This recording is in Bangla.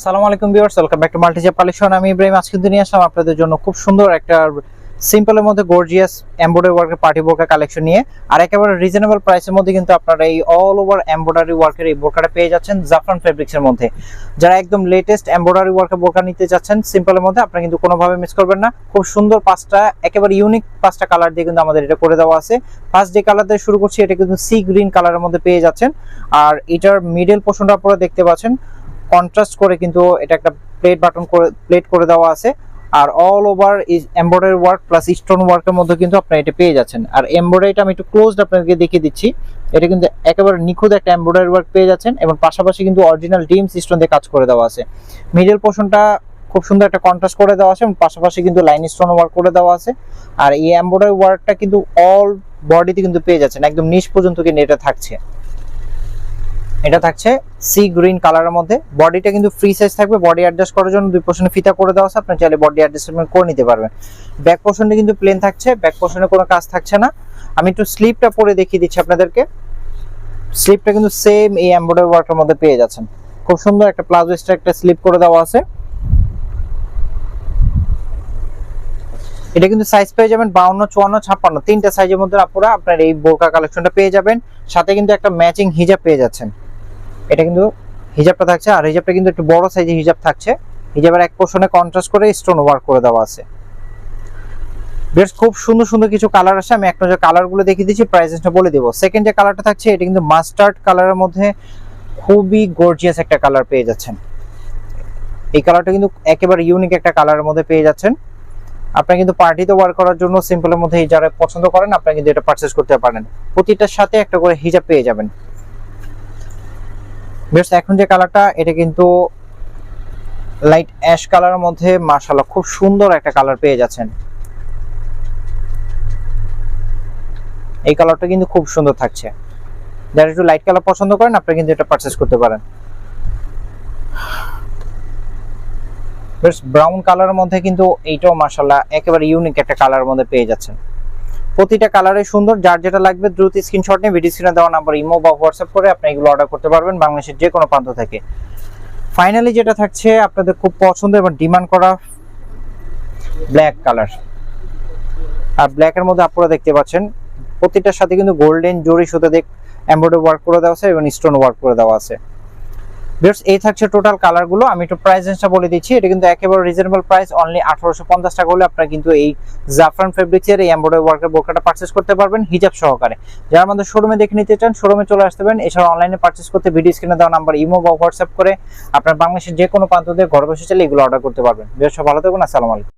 আসসালামু আলাইকুম ভিউয়ার্স, ওয়েলকাম ব্যাক টু মাল্টিজেপ কালেকশন আমি ইব্রাহিম আজকে নিয়ে আসলাম আপনাদের জন্য খুব সুন্দর একটা সিম্পলের মধ্যে গর্জিয়াস এমব্রয়ডারি ওয়ার্কের পার্টি বোরকা কালেকশন নিয়ে। আর একেবারে রিজনেবল প্রাইসের মধ্যে কিন্তু আপনারা এই অল ওভার এমব্রয়ডারি ওয়ার্কের এই বোরকাটা পেয়ে যাচ্ছেন জাফরান ফেব্রিক্সের মধ্যে। যারা একদম লেটেস্ট এমব্রয়ডারি ওয়ার্কের বোরকা নিতে যাচ্ছেন সিম্পলের মধ্যে আপনারা কিন্তু কোনোভাবে মিস করবেন না। খুব সুন্দর পাঁচটা, একেবারে ইউনিক পাঁচটা কালার দিয়ে কিন্তু আমাদের এটা করে দেওয়া আছে। ফার্স্ট যে কালার দিয়ে শুরু করছি, এটা কিন্তু সি গ্রিন কালারের মধ্যে পেয়ে যাচ্ছেন। আর এটার মিডল পোর্শনটা আপনারা দেখতে পাচ্ছেন। কন্ট্রাস্ট করে কিন্তু এটা একটা প্লেট বাটন করে প্লেট করে দেওয়া আছে। আর all over embroidery work plus stone ওয়ার্কের মধ্যে কিন্তু আপনারা এটা পেয়ে যাচ্ছেন। আর এমব্রয়ডারিটা আমি একটু ক্লোজড আপনাদেরকে দেখিয়ে দিচ্ছি। এটা কিন্তু একেবারে নিখুঁত একটা এমব্রয়ডারি ওয়ার্ক পেয়ে যাচ্ছেন এবং পাশাপাশি কিন্তু অরিজিনাল ডিম স্টোন দিয়ে কাজ করে দেওয়া আছে। মিডল পোর্শনটা খুব সুন্দর একটা কন্ট্রাস্ট করে দেওয়া আছে এবং পাশাপাশি কিন্তু লাইন স্টোন ওয়ার্ক করে দেওয়া আছে। আর এই এমব্রয়ডারি ওয়ার্কটা কিন্তু অল বডিতে কিন্তু পেয়ে যাচ্ছেন। একদম নিচ পর্যন্ত কিন্তু এটা থাকছে। এটা থাকছে সি গ্রিন কালারের মধ্যে। বডিটা কিন্তু ফ্রি সাইজ থাকবে বডি অ্যাডজাস্ট করার জন্য দুই পোর্শনে ফিতা করে দেওয়া আছে আপনি চাইলে বডি অ্যাডজাস্টমেন্ট করে নিতে পারবেন। ব্যাক পোর্শনটা কিন্তু প্লেন থাকছে ব্যাক পোর্শনে কোনো কাজ থাকছে না। আমি একটু স্লিপটা পরে দেখিয়ে দিচ্ছি আপনাদেরকে। স্লিপটা কিন্তু সেম এই এমব্রয়ডারি ওয়ার্কের মধ্যে পেয়ে যাচ্ছেন। খুব সুন্দর একটা প্লাজো স্টার একটা স্লিপ করে দেওয়া আছে। এটা কিন্তু সাইজ পেয়ে যাবেন বাউন্ন, চুয়ান্ন, ছাপ্পান্ন। তিনটা সাইজের মধ্যে আপনারা আপনার এই বোরকা কালেকশনটা পেয়ে যাবেন। সাথে কিন্তু একটা ম্যাচিং হিজাব পেয়ে যাচ্ছেন। এটা কিন্তু হিজাবটা থাকছে, আর হিজাবটা কিন্তু একটু বড় সাইজের হিজাব থাকছে। হিজাবের এক পোর্শনে কন্ট্রাস্ট করে স্টোন ওয়ার্ক করে দেওয়া আছে। বেশ, খুব সুন্দর সুন্দর কিছু কালার আছে আমি এক নজর কালারগুলো দেখিয়ে দিচ্ছি প্রাইসটা বলে দেবো। সেকেন্ড যে কালারটা থাকছে, এটা কিন্তু মাস্টার্ড কালারের মধ্যে খুবই গর্জিয়াস একটা কালার পেয়ে যাচ্ছেন। এই কালারটা কিন্তু একেবারে ইউনিক একটা কালারের মধ্যে পেয়ে যাচ্ছেন। আপনারা কিন্তু পার্টিতে ওয়ার করার জন্য সিম্পলের মধ্যে যারা পছন্দ করেন, আপনারা কিন্তু এটা পারচেস করতে পারেন। প্রতিটার সাথে একটা করে হিজাব পেয়ে যাবেন। বেশ এখন যে কালারটা এটা কিন্তু লাইট অ্যাশ কালারের মধ্যে, মাশাআল্লাহ, খুব সুন্দর একটা কালার পেয়ে যাচ্ছেন। এই কালারটা কিন্তু খুব সুন্দর থাকছে। যারা একটু লাইট কালার পছন্দ করেন, আপনারা কিন্তু এটা পারচেস করতে পারেন। বেশ ব্রাউন কালারের মধ্যে কিন্তু এইটাও, মাশাআল্লাহ, একেবারে ইউনিক একটা কালারের মধ্যে পেয়ে যাচ্ছেন। প্রতিটা কালারে সুন্দর, যার যেটা লাগবে দ্রুত স্ক্রিনশট নিয়ে ভিডিও স্ক্রিনে দেওয়া নাম্বার ইমো বা হোয়াটসঅ্যাপ করে আপনি এগুলো অর্ডার করতে পারবেন বাংলাদেশের যে কোনো প্রান্ত থেকে। ফাইনালি যেটা থাকছে, আপনাদের খুব পছন্দ এবং ডিমান্ড করা ব্ল্যাক কালার আর ব্ল্যাকের মধ্যে আপনারা দেখতে পাচ্ছেন, প্রতিটার সাথে কিন্তু গোল্ডেন জরি সুতো দেখ এমব্রয়ডারি ওয়ার্ক করে দেওয়া আছে এবং স্টোন ওয়ার্ক করে দেওয়া আছে। ভিউয়ার্স এই থাকছে টোটাল কালারগুলো আমি একটু প্রাইস রেঞ্জটা বলে দিচ্ছি। এটা কিন্তু একেবারে রিজনেবল প্রাইস অনলি আঠারোশো পঞ্চাশ টাকা হলে আপনারা কিন্তু এই জাফরান ফেব্রিক্সের এই এমব্রয়ডারি ওয়ার্কের বোরকাটা পারচেস করতে পারবেন হিজাব সহকারে। যারা আমাদের শোরুমে দেখে নিতে চান শোরুমে চলে আসতে পারেন। এছাড়া অনলাইনে পারচেস করতে ভিডিও স্ক্রিনে দেওয়া নাম্বার ইমো বা হোয়াটসঅ্যাপ করে আপনার বাংলাদেশের যে কোনো প্রান্ত থেকে ঘর বসে চলে এগুলো অর্ডার করতে পারবেন। বেশ ভালো থাকুন, আসসালামু আলাইকুম।